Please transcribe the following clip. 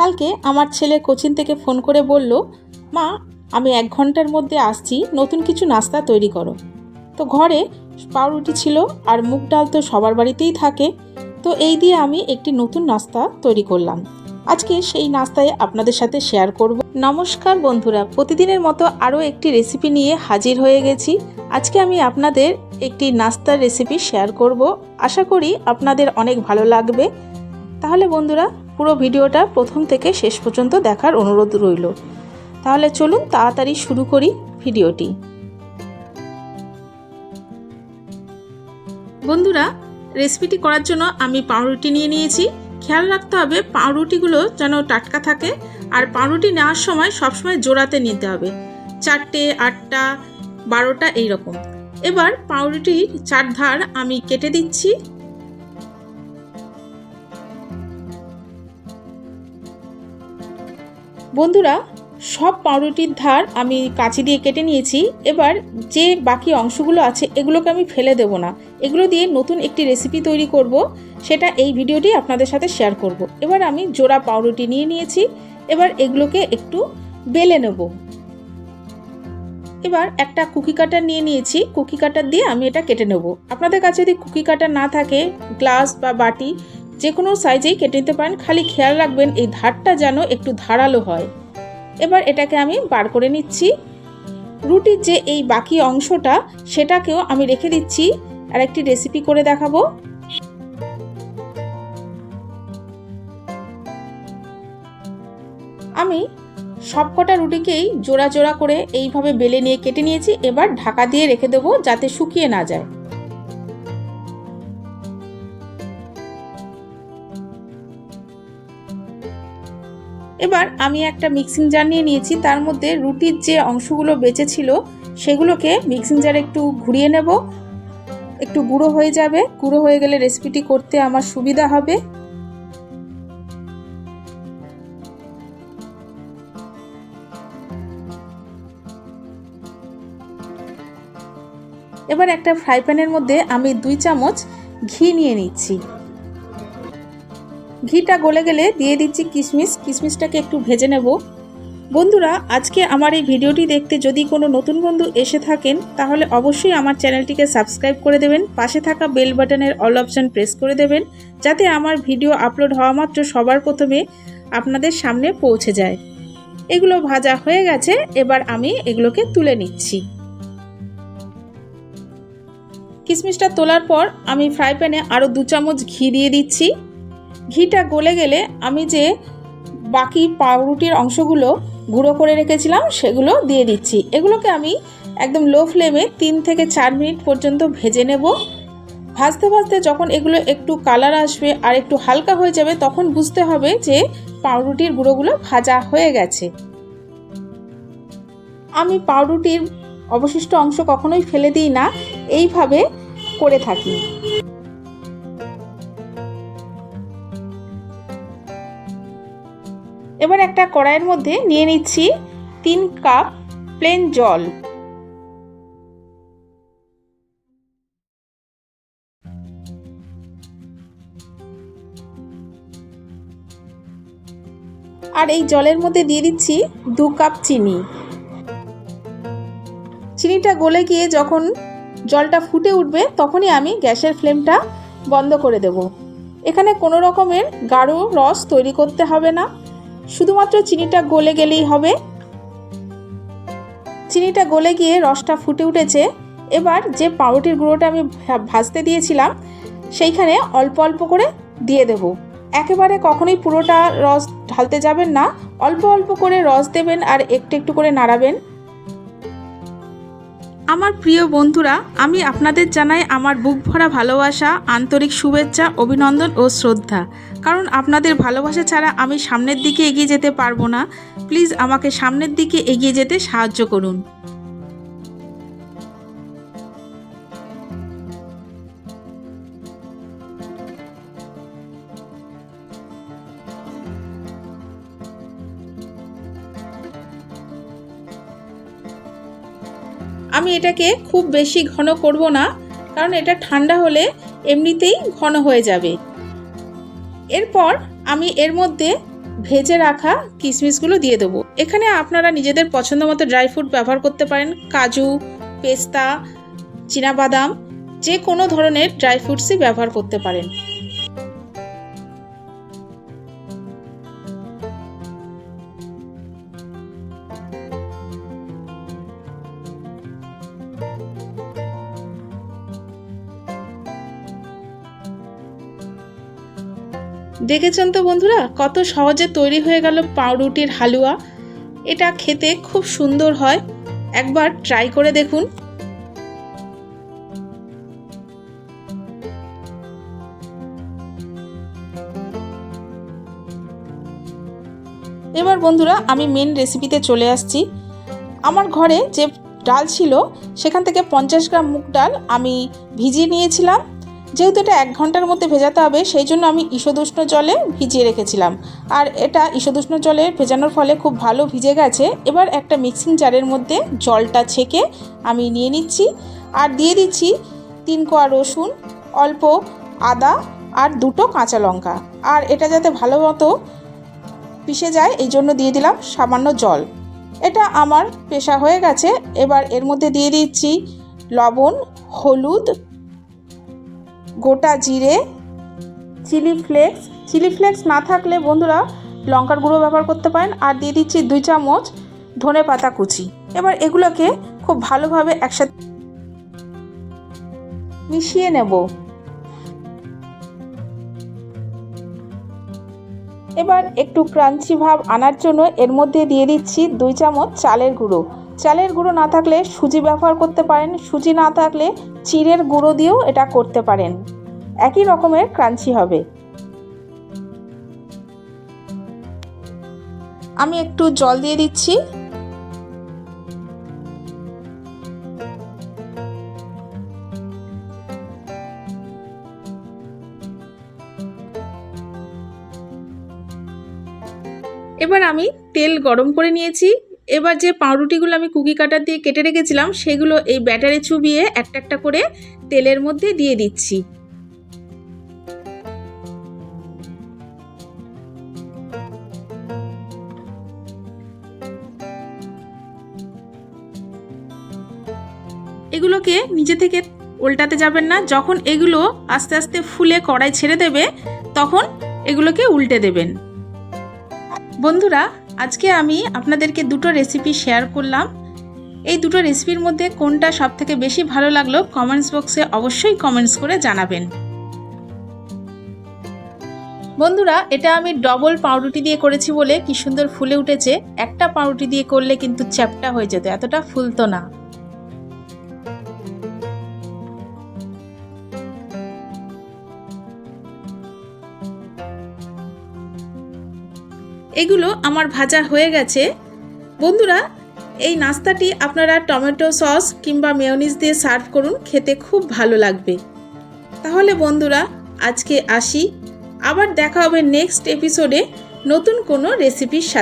কালকে আমার ছেলে কোচিন থেকে ফোন করে বলল, মা, আমি এক ঘণ্টার মধ্যে আসছি, নতুন কিছু নাস্তা তৈরি করো। তো ঘরে পাউরুটি ছিল আর মুগ ডাল তো সবার বাড়িতেই থাকে। তো এই দিয়ে আমি একটি নতুন নাস্তা তৈরি করলাম। আজকে সেই নাস্তায় আপনাদের সাথে শেয়ার করব। নমস্কার বন্ধুরা, প্রতিদিনের মতো আরও একটি রেসিপি নিয়ে হাজির হয়ে গেছি। আজকে আমি আপনাদের একটি নাস্তার রেসিপি শেয়ার করব। আশা করি আপনাদের অনেক ভালো লাগবে। তাহলে বন্ধুরা পুরো ভিডিওটা প্রথম থেকে শেষ পর্যন্ত দেখার অনুরোধ রইল। তাহলে চলুন তাড়াতাড়ি শুরু করি ভিডিওটি। বন্ধুরা, রেসিপিটি করার জন্য আমি পাউরুটি নিয়ে নিয়েছি। খেয়াল রাখতে হবে পাউরুটিগুলো যেন টাটকা থাকে আর পাউরুটি নেওয়ার সময় সবসময় জোড়াতে নিতে হবে। চারটে, আটটা, বারোটা এইরকম। এবার পাউরুটির চার ধার আমি কেটে দিচ্ছি। বন্ধুরা, সব পাউরুটির ধার আমি কাঁচি দিয়ে কেটে নিয়েছি। এবার যে বাকি অংশগুলো আছে, এগুলোকে আমি ফেলে দেব না। এগুলো দিয়ে নতুন একটি রেসিপি তৈরি করব। সেটা এই ভিডিওটি আপনাদের সাথে শেয়ার করব। এবার আমি জোড়া পাউরুটি নিয়ে নিয়েছি। এবার এগুলোকে একটু বেলে নেব। এবার একটা কুকি কাটার নিয়ে নিয়েছি। কুকি কাটার দিয়ে আমি এটা কেটে নেব। আপনাদের কাছে যদি কুকি কাটার না থাকে গ্লাস বা বাটি যে কোনো সাইজেই কেটে নিতে পারেন, খালি খেয়াল রাখবেন এই ধারটা যেন একটু ধারালো হয়। এবার এটাকে আমি বার করে নিচ্ছি। রুটির যে এই বাকি অংশটা, সেটাকেও আমি রেখে দিচ্ছি। আর একটি রেসিপি করে দেখাবো। আমি সবকটা রুটিকেই জোড়া জোড়া করে এইভাবে বেলে নিয়ে কেটে নিয়েছি। এবার ঢাকা দিয়ে রেখে দেবো যাতে শুকিয়ে না যায়। এবার আমি একটা মিক্সিং জার নিয়ে নিয়েছি, তার মধ্যে রুটির যে অংশগুলো বেঁচে ছিল সেগুলোকে মিক্সিং জারে একটু ঘুরিয়ে নেব। একটু গুঁড়ো হয়ে যাবে, গুঁড়ো হয়ে গেলে রেসিপিটি করতে আমার সুবিধা হবে। এবার একটা ফ্রাই প্যানের মধ্যে আমি দুই চামচ ঘি নিয়ে নিচ্ছি। ঘিটা গলে গেলে দিয়ে দিচ্ছি কিশমিশ। কিশমিশটাকে একটু ভেজে নেব। বন্ধুরা, আজকে আমার এই ভিডিওটি দেখতে যদি কোনো নতুন বন্ধু এসে থাকেন, তাহলে অবশ্যই আমার চ্যানেলটিকে সাবস্ক্রাইব করে দেবেন, পাশে থাকা বেল বাটনের অল অপশান প্রেস করে দেবেন, যাতে আমার ভিডিও আপলোড হওয়া মাত্র সবার প্রথমে আপনাদের সামনে পৌঁছে যায়। এগুলো ভাজা হয়ে গেছে, এবার আমি এগুলোকে তুলে নিচ্ছি। কিশমিশটা তোলার পর আমি ফ্রাই প্যানে আরও দু চামচ ঘি দিয়ে দিচ্ছি। ঘিটা গলে গেলে আমি যে বাকি পাউরুটির অংশগুলো গুঁড়ো করে রেখেছিলাম, সেগুলো দিয়ে দিচ্ছি। এগুলোকে আমি একদম লো ফ্লেমে তিন থেকে চার মিনিট পর্যন্ত ভেজে নেব। ভাজতে ভাজতে যখন এগুলো একটু কালার আসবে আর একটু হালকা হয়ে যাবে, তখন বুঝতে হবে যে পাউরুটির গুঁড়োগুলো ভাজা হয়ে গেছে। আমি পাউরুটির অবশিষ্ট অংশ কখনোই ফেলে দিই না, এইভাবে করে থাকি। এবার একটা কড়াইয়ের মধ্যে নিয়ে নিচ্ছি তিন কাপ প্লেন জল। আর এই জলের মধ্যে দিয়ে দিচ্ছি দু কাপ চিনি। চিনিটা গলে গিয়ে যখন জলটা ফুটে উঠবে, তখনই আমি গ্যাসের ফ্লেমটা বন্ধ করে দেব। এখানে কোনো রকমের গাঢ় রস তৈরি করতে হবে না। শুধুমাত্র চিনিটা গলে গেলেই হবে। চিনিটা গলে গিয়ে রসটা ফুটে উঠেছে। এবার যে পাউরুটির গুঁড়োটা আমি ভাজতে দিয়েছিলাম, সেইখানে অল্প অল্প করে দিয়ে দেব। একেবারে কখনোই পুরোটা রস ঢালতে যাবেন না। অল্প অল্প করে রস দেবেন আর একটু একটু করে নাড়াবেন। আমার প্রিয় বন্ধুরা, আমি আপনাদের জানাই আমার বুক ভরা ভালোবাসা, আন্তরিক শুভেচ্ছা, অভিনন্দন ও শ্রদ্ধা। কারণ আপনাদের ভালোবাসা ছাড়া আমি সামনের দিকে এগিয়ে যেতে পারব না। প্লিজ আমাকে সামনের দিকে এগিয়ে যেতে সাহায্য করুন। আমি এটাকে খুব বেশি ঘন করব না, কারণ এটা ঠান্ডা হলে এমনিতেই ঘন হয়ে যাবে। এরপর আমি এর মধ্যে ভেজে রাখা কিশমিশগুলো দিয়ে দেবো। এখানে আপনারা নিজেদের পছন্দ মতো ড্রাই ফ্রুট ব্যবহার করতে পারেন, কাজু, পেস্তা বাদাম যে কোনো ধরনের ড্রাই ফ্রুটসই ব্যবহার করতে পারেন। দেখেছেন তো বন্ধুরা? কত সহজে তৈরি হয়ে গেল পাউরুটির হালুয়া। এটা খেতে খুব সুন্দর হয়। একবার ট্রাই করে দেখুন। এবার বন্ধুরা, আমি মেন রেসিপিতে চলে আসছি। আমার ঘরে যে ডাল ছিল, সেখান থেকে পঞ্চাশ গ্রাম মুগ ডাল আমি ভিজিয়ে নিয়েছিলাম। যেহেতু এটা এক ঘণ্টার মধ্যে ভেজাতে হবে, সেই জন্য আমি ঈষদুষ্ণ জলে ভিজিয়ে রেখেছিলাম। আর এটা ঈষদুষ্ণ জলে ভেজানোর ফলে খুব ভালো ভিজে গেছে। এবার একটা মিক্সিং জারের মধ্যে জলটা ছেঁকে আমি নিয়ে নিচ্ছি। আর দিয়ে দিচ্ছি তিন কোয়া রসুন, অল্প আদা আর দুটো কাঁচা লঙ্কা। আর এটা যাতে ভালো মতো পিষে যায়, এই জন্য দিয়ে দিলাম সামান্য জল। এটা আমার পেশা হয়ে গেছে। এবার এর মধ্যে দিয়ে দিচ্ছি লবণ, হলুদ গোটা জিরে, চিলি ফ্লেক্স চিলি ফ্লেক্স না থাকলে বন্ধুরা লঙ্কার গুঁড়ো ব্যবহার করতে পারেন। আর দিয়ে দিচ্ছি দুই চামচ ধনে পাতা কুচি। এবার এগুলোকে খুব ভালোভাবে একসাথে মিশিয়ে নেব। এবার একটু ক্রাঞ্চি ভাব আনার জন্য এর মধ্যে দিয়ে দিচ্ছি দুই চামচ চালের গুঁড়ো। চালের গুঁড়ো না থাকলে সুজি ব্যবহার করতে পারেন। সুজি না থাকলে চিড়ের গুঁড়ো দিয়েও এটা করতে পারেন। একই রকমের ক্রাঞ্চি হবে। আমি একটু জল দিয়ে দিচ্ছি। এবার আমি তেল গরম করে নিয়েছি। এবার যে পাউরুটিগুলো আমি কুকি কাটার দিয়ে কেটে রেখেছিলাম, সেগুলো এই ব্যাটারে চুবিয়ে একটা একটা করে তেলের মধ্যে দিয়ে দিচ্ছি। এগুলোকে নিজে থেকে উল্টাতে যাবেন না, যখন এগুলো আস্তে আস্তে ফুলে কড়াই ছেড়ে দেবে, তখন এগুলোকে উল্টে দেবেন। বন্ধুরা আজকে আমি আপনাদেরকে দুটো রেসিপি শেয়ার করলাম। এই দুটো রেসিপির মধ্যে কোনটা সব থেকে বেশি ভালো লাগল কমেন্টস বক্সে অবশ্যই কমেন্টস করে জানাবেন। বন্ধুরা, এটা আমি ডবল পাউরুটি দিয়ে করেছি বলে কি সুন্দর ফুলে উঠেছে। একটা পাউরুটি দিয়ে করলে কিন্তু চ্যাপটা হয়ে যেত, এতটা ফুলতো না। এগুলো আমার ভাজা হয়ে গেছে। বন্ধুরা, এই নাস্তাটি আপনারা টমেটো সস কিংবা মেয়নিজ দিয়ে সার্ভ করুন, খেতে খুব ভালো লাগবে। তাহলে বন্ধুরা, আজকে আসি। আবার দেখা হবে নেক্সট এপিসোডে নতুন কোনো রেসিপির সাথে।